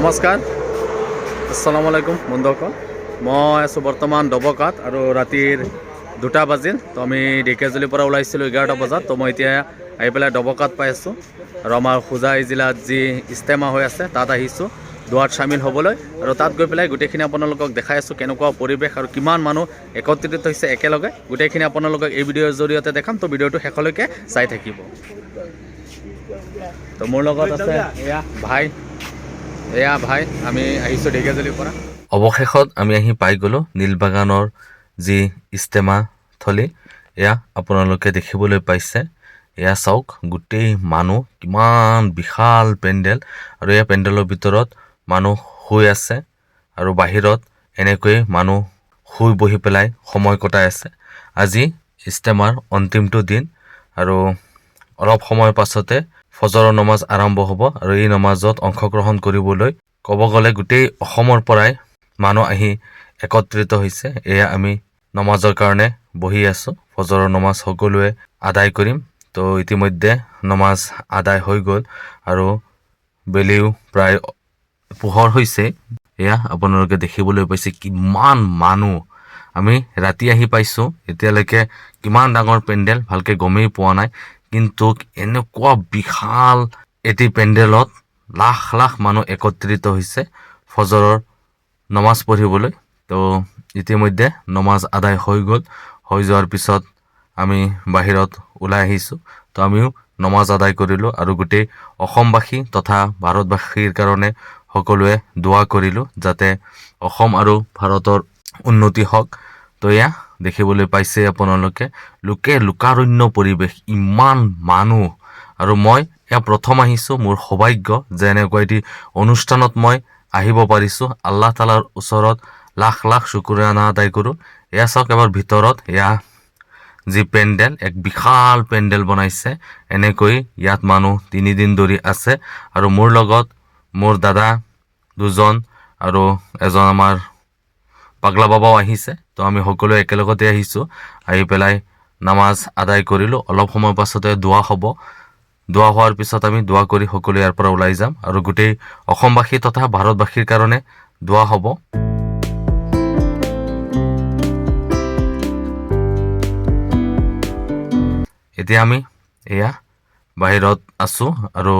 নমস্কাৰ। আসসালামু আলাইকুম বন্ধুসকল। মই আছোঁ বৰ্তমান ডবকাত আৰু ৰাতিৰ দুটা বাজিল। তো আমি ঢেকীয়াজুলিৰ পৰা ওলাইছিলোঁ এঘাৰটা বজাত। তো মই এতিয়া আহি পেলাই ডবকাত পাই আছোঁ। আৰু আমাৰ হোজাই জিলাত যি ইষ্টেমা হৈ আছে, তাত আহিছোঁ দোৱাত চামিল হ'বলৈ। আৰু তাত গৈ পেলাই গোটেইখিনি আপোনালোকক দেখাই আছোঁ কেনেকুৱা পৰিৱেশ আৰু কিমান মানুহ একত্ৰিত হৈছে একেলগে। গোটেইখিনি আপোনালোকক এই ভিডিঅ'ৰ জৰিয়তে দেখাম। তো ভিডিঅ'টো শেষলৈকে চাই থাকিব। তো মোৰ লগত আছে এয়া ভাই। এয়া ভাই, আমি আহিছোঁ ঢেকীয়াজুলিৰ পৰা। অৱশেষত আমি আহি পাই গ'লোঁ নীলবাগানৰ যি ইষ্টেমা থলী, এয়া আপোনালোকে দেখিবলৈ পাইছে। এয়া চাওক, গোটেই মানুহ কিমান বিশাল পেণ্ডেল আৰু এই পেণ্ডেলৰ ভিতৰত মানুহ শুই আছে আৰু বাহিৰত এনেকৈয়ে মানুহ শুই বহি পেলাই সময় কটাই আছে। আজি ইষ্টেমাৰ অন্তিমটো দিন আৰু অলপ সময়ৰ পাছতে ফজৰৰ নমাজ আৰম্ভ হ'ব আৰু এই নমাজত অংশগ্ৰহণ কৰিবলৈ ক'ব গ'লে গোটেই অসমৰ পৰাই মানুহ আহি একত্ৰিত হৈছে। এয়া আমি নমাজৰ কাৰণে বহি আছোঁ। ফজৰৰ নমাজ সকলোৱে আদায় কৰিম। তো ইতিমধ্যে নমাজ আদায় হৈ গ'ল আৰু বেলিও প্ৰায় পোহৰ হৈছে। এয়া আপোনালোকে দেখিবলৈ পাইছে কিমান মানুহ। আমি ৰাতি আহি পাইছোঁ। এতিয়ালৈকে কিমান ডাঙৰ পেণ্ডেল ভালকৈ গমেই পোৱা নাই। কিন্তু এনেকুৱা বিশাল এটি পেণ্ডেলত লাখ লাখ মানুহ একত্ৰিত হৈছে ফজৰৰ নমাজ পঢ়িবলৈ। তো ইতিমধ্যে নমাজ আদায় হৈ গ'ল। হৈ যোৱাৰ পিছত আমি বাহিৰত ওলাই আহিছোঁ। তো আমিও নমাজ আদায় কৰিলোঁ আৰু গোটেই অসমবাসী তথা ভাৰতবাসীৰ কাৰণে সকলোৱে দোৱা কৰিলোঁ যাতে অসম আৰু ভাৰতৰ উন্নতি হওক। তো এয়া দেখিবলৈ পাইছে আপোনালোকে। লোকে লোকাৰণ্য পৰিৱেশ, ইমান মানুহ। আৰু মই এয়া প্ৰথম আহিছোঁ, মোৰ সৌভাগ্য যে এনেকুৱা এটি অনুষ্ঠানত মই আহিব পাৰিছোঁ। আল্লাহ তালাৰ ওচৰত লাখ লাখ চকুৰানা আদায় কৰোঁ। এয়া চাওক এবাৰ ভিতৰত, এয়া যি পেণ্ডেল, এক বিশাল পেণ্ডেল বনাইছে। এনেকৈ ইয়াত মানুহ তিনিদিন ধৰি আছে। আৰু মোৰ লগত মোৰ দাদা দুজন আৰু এজন আমাৰ পাগলা বাবাও আহিছে, তো আমি সকলোৱে একেলগতে আহিছোঁ। আহি পেলাই নামাজ আদায় কৰিলোঁ। অলপ সময়ৰ পাছতে দোৱা হ'ব। দোৱা হোৱাৰ পিছত আমি দোৱা কৰি সকলো ইয়াৰ পৰা ওলাই যাম আৰু গোটেই অসমবাসী তথা ভাৰতবাসীৰ কাৰণে দোৱা হ'ব। এতিয়া আমি এয়া বাহিৰত আছোঁ আৰু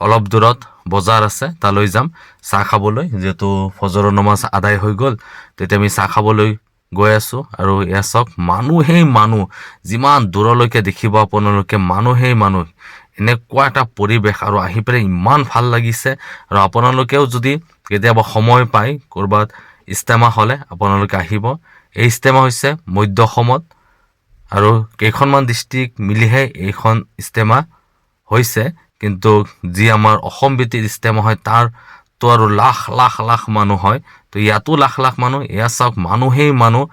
অলপ দূৰত বজাৰ আছে, তালৈ যাম। চাহ খাবলৈ, যিহেতু ফজৰৰ নমাজ আদায় হৈ গ'ল, তেতিয়া আমি চাহ খাবলৈ গৈ আছোঁ। আৰু এয়া চাওক মানুহেই মানুহ। যিমান দূৰলৈকে দেখিব আপোনালোকে, মানুহেই মানুহ। এনেকুৱা এটা পৰিৱেশ আৰু আহি পেলাই ইমান ভালো লাগিছে। আৰু আপোনালোকেও যদি কেতিয়াবা সময় পায়, ক'ৰবাত ইষ্টেমা হ'লে আপোনালোকে আহিব। এই ইষ্টেমা হৈছে মধ্য অসমত। আৰু কেইখনমান ডিষ্ট্ৰিক্ট মিলিহে এইখন ইষ্টেমা হৈছে। কিন্তু যি আমাৰ অসম ভিত্তিক ইষ্টেমা হয় তাৰতো আৰু লাখ লাখ লাখ মানুহ হয়। তো ইয়াতো লাখ লাখ মানুহ, এয়া চাওক মানুহেই মানুহ,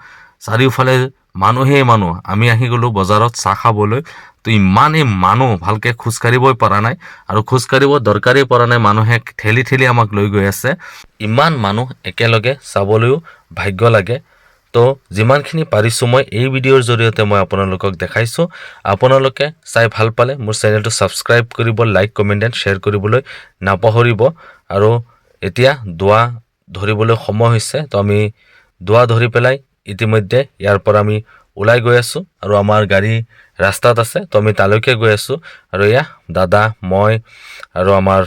চাৰিওফালে মানুহেই মানুহ। আমি আহি গ'লোঁ বজাৰত চাহ খাবলৈ। তো ইমানেই মানুহ ভালকৈ খোজকাঢ়িবই পৰা নাই আৰু খোজকাঢ়িব দৰকাৰেই পৰা নাই। মানুহে ঠেলি ঠেলি আমাক লৈ গৈ আছে। ইমান মানুহ একেলগে চাবলৈও ভাগ্য লাগে। তো যিমানখিনি পাৰিছোঁ মই, এই ভিডিঅ'ৰ জৰিয়তে মই আপোনালোকক দেখাইছোঁ। আপোনালোকে চাই ভালো পালে মোৰ চেনেলটো ছাবস্ক্ৰাইব কৰিব, লাইক, কমেণ্ট এণ্ড শ্বেয়াৰ কৰিবলৈ নাপাহৰিব। আৰু এতিয়া দোৱা ধৰিবলৈ সময় হৈছে, তো আমি দোৱা ধৰি পেলাই ইতিমধ্যে ইয়াৰ পৰা আমি ওলাই গৈ আছোঁ আৰু আমাৰ গাড়ী ৰাস্তাত আছে, তো আমি তালৈকে গৈ আছোঁ। আৰু এয়া দাদা, মই আৰু আমাৰ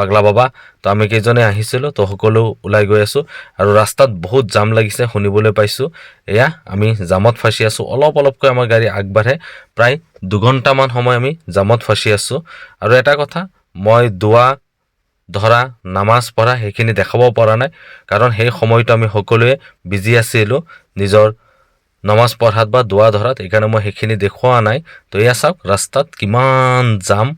পাগলা বাবা, তো আমি কেইজনে আহিছিলোঁ, তো সকলো ওলাই গৈ আছোঁ। আৰু ৰাস্তাত বহুত জাম লাগিছে, শুনিবলৈ পাইছোঁ। এয়া, আমি জামত ফাঁচি আছোঁ। অলপ অলপকৈ আমাৰ গাড়ী আগবাঢ়ে। প্ৰায় দুঘণ্টামান সময় আমি জামত ফাঁচি আছোঁ। আৰু এটা কথা, মই দোৱা, ধৰা, নামাজ পঢ়া সেইখিনি দেখাব পৰা নাই। কাৰণ সেই সময়টো আমি সকলোৱে বিজি আছিলোঁ, নিজৰ নমাজ পঢ়াত বা দোৱা ধৰাত। সেইকাৰণে মই সেইখিনি দেখুওৱা নাই। তো এয়া চাওক, ৰাস্তাত কিমান জাম।